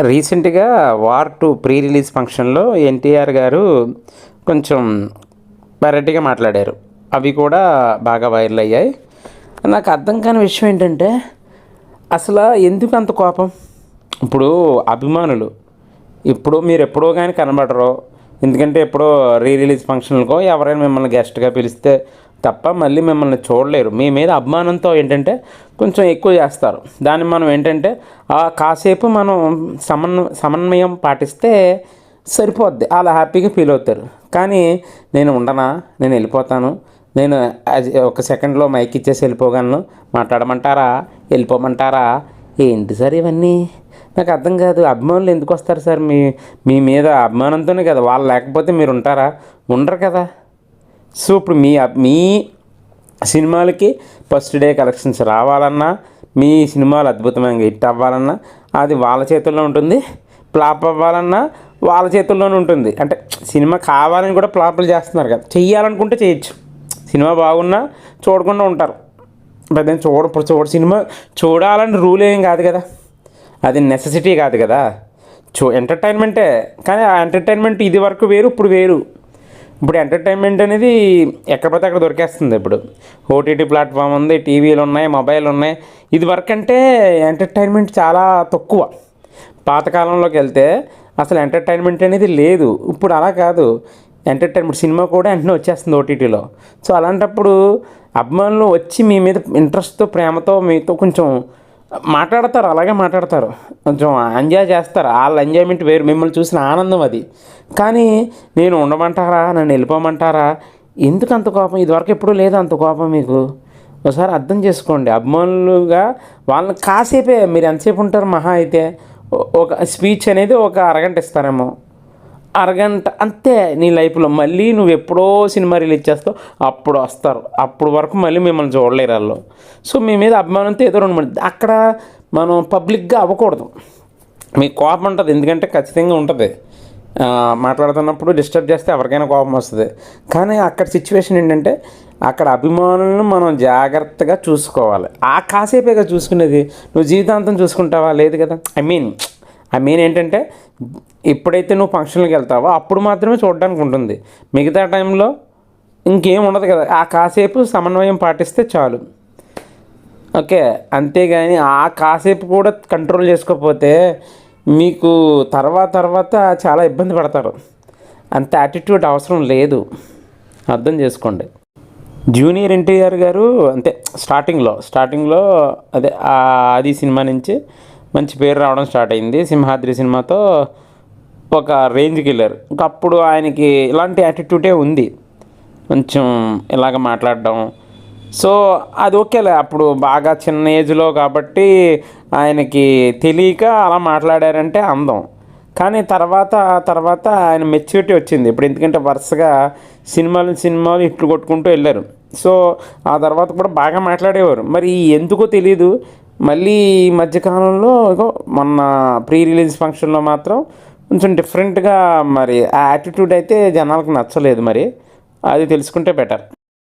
రీసెంట్గా war two pre release ఫంక్షన్లో ఎన్టీఆర్ గారు కొంచెం వెరైటీగా మాట్లాడారు. అవి కూడా బాగా వైరల్ అయ్యాయి. నాకు అర్థం కాని విషయం ఏంటంటే అసలు ఎందుకు అంత కోపం? ఇప్పుడు అభిమానులు ఇప్పుడు మీరు ఎప్పుడో కానీ కనబడరు ఎందుకంటే ఎప్పుడో రీ రిలీజ్ ఫంక్షన్లకో ఎవరైనా మిమ్మల్ని గెస్ట్గా పిలిస్తే తప్ప మళ్ళీ మిమ్మల్ని చూడలేరు. మీ మీద అభిమానంతో ఏంటంటే కొంచెం ఎక్కువ చేస్తారు. దాన్ని మనం ఏంటంటే కాసేపు మనం సమన్ సమన్వయం పాటిస్తే సరిపోద్ది. అలా హ్యాపీగా ఫీల్ అవుతారు. కానీ నేను ఉండనా? నేను వెళ్ళిపోతాను. నేను అది ఒక సెకండ్లో మైక్ ఇచ్చేసి వెళ్ళిపోగలను. మాట్లాడమంటారా? వెళ్ళిపోమంటారా? ఏంటి సార్ ఇవన్నీ? నాకు అర్థం కాదు. అభిమానులు ఎందుకు వస్తారు సార్? మీ మీ మీద అభిమానంతోనే కదా. వాళ్ళు లేకపోతే మీరు ఉంటారా? ఉండరు కదా. సో ఇప్పుడు మీ మీ సినిమాలకి ఫస్ట్ డే కలెక్షన్స్ రావాలన్నా మీ సినిమాలు అద్భుతమైన హిట్ అవ్వాలన్నా అది వాళ్ళ చేతుల్లో ఉంటుంది. ఫ్లాప్ అవ్వాలన్నా వాళ్ళ చేతుల్లోనే ఉంటుంది. అంటే సినిమా కావాలని కూడా ఫ్లాప్లు చేస్తున్నారు కదా. చెయ్యాలనుకుంటే చేయొచ్చు. సినిమా బాగున్నా చూడకుండా ఉంటారు. పెద్ద చూడ చూడ సినిమా చూడాలని రూల్ ఏం కాదు కదా. అది నెససిటీ కాదు కదా. చూ ఎంటర్టైన్మెంటే కానీ ఆ ఎంటర్టైన్మెంట్ ఇది వరకు వేరు ఇప్పుడు వేరు. ఇప్పుడు ఎంటర్టైన్మెంట్ అనేది ఎక్కడ పడితే అక్కడ దొరికేస్తుంది ఇప్పుడు. ఓటీటీ ప్లాట్ఫామ్ ఉంది టీవీలు ఉన్నాయి మొబైల్ ఉన్నాయి. ఇది వరకు అంటే ఎంటర్టైన్మెంట్ చాలా తక్కువ. పాతకాలంలోకి వెళ్తే అసలు ఎంటర్టైన్మెంట్ అనేది లేదు. ఇప్పుడు అలా కాదు. ఎంటర్టైన్మెంట్ సినిమా కూడా వెంటనే వచ్చేస్తుంది ఓటీటీలో సో అలాంటప్పుడు అభిమానులు వచ్చి మీ మీద ఇంట్రెస్ట్తో ప్రేమతో మీతో కొంచెం మాట్లాడతారు అలాగే మాట్లాడతారు. కొంచెం ఎంజాయ్ చేస్తారు. వాళ్ళ ఎంజాయ్మెంట్ వేరు. మిమ్మల్ని చూసిన ఆనందం అది. కానీ నేను ఉండమంటారా? నన్ను వెళ్ళిపోమంటారా? ఎందుకు అంత కోపం? ఇదివరకు ఎప్పుడూ లేదు అంత కోపం మీకు. ఒకసారి అర్థం చేసుకోండి. అభిమానులుగా వాళ్ళని కాసేపే మీరు ఎంతసేపు ఉంటారు మహా అయితే ఒక స్పీచ్ అనేది ఒక అరగంట ఇస్తారేమో. అరగంట అంతే నీ లైఫ్లో. మళ్ళీ నువ్వు ఎప్పుడో సినిమా రిలీజ్ చేస్తావు అప్పుడు వస్తారు. అప్పుడు వరకు మళ్ళీ మిమ్మల్ని చూడలేరు వాళ్ళు. సో మీ మీద అభిమానంతో ఏదో రెండు అక్కడ మనం పబ్లిక్గా అవ్వకూడదు. మీకు కోపం ఉంటుంది ఎందుకంటే ఖచ్చితంగా ఉంటుంది. మాట్లాడుతున్నప్పుడు డిస్టర్బ్ చేస్తే ఎవరికైనా కోపం వస్తుంది. కానీ అక్కడ సిచ్యువేషన్ ఏంటంటే అక్కడ అభిమానులను మనం జాగ్రత్తగా చూసుకోవాలి. ఆ కాసేపేగా చూసుకునేది నువ్వు జీవితాంతం చూసుకుంటావా? లేదు కదా. ఐ మీన్ ఐ మీన్ ఏంటంటే ఎప్పుడైతే నువ్వు ఫంక్షన్కి వెళ్తావో అప్పుడు మాత్రమే చూడడానికి ఉంటుంది. మిగతా టైంలో ఇంకేం ఉండదు కదా. ఆ కాసేపు సమన్వయం పాటిస్తే చాలు. ఓకే? అంతేగాని ఆ కాసేపు కూడా కంట్రోల్ చేసుకోకపోతే మీకు తర్వాత తర్వాత చాలా ఇబ్బంది పడతారు. అంత యాటిట్యూడ్ అవసరం లేదు. అర్థం చేసుకోండి. జూనియర్ ఎన్టీఆర్ గారు అంతే స్టార్టింగ్లో స్టార్టింగ్లో అదే ఆది సినిమా నుంచి మంచి పేరు రావడం స్టార్ట్ అయింది. సింహాద్రి సినిమాతో ఒక రేంజ్కి వెళ్ళారు అప్పుడు ఆయనకి ఇలాంటి యాటిట్యూడే ఉంది. కొంచెం ఇలాగ మాట్లాడడం. సో అది ఓకేలే అప్పుడు బాగా చిన్న ఏజ్లో కాబట్టి ఆయనకి తెలియక అలా మాట్లాడారంటే అందం. కానీ తర్వాత తర్వాత ఆయన మెచ్యూరిటీ వచ్చింది. ఇప్పుడు ఎందుకంటే వరుసగా సినిమాలు సినిమాలు ఇట్లు కొట్టుకుంటూ వెళ్ళారు. సో ఆ తర్వాత కూడా బాగా మాట్లాడేవారు. మరి ఎందుకో తెలియదు మళ్ళీ ఈ మధ్యకాలంలో ఇగో మొన్న ప్రీ రిలీజ్ ఫంక్షన్లో మాత్రం కొంచెం డిఫరెంట్గా మరి ఆ యాటిట్యూడ్ అయితే జనాలకు నచ్చలేదు మరి. అది తెలుసుకుంటే బెటర్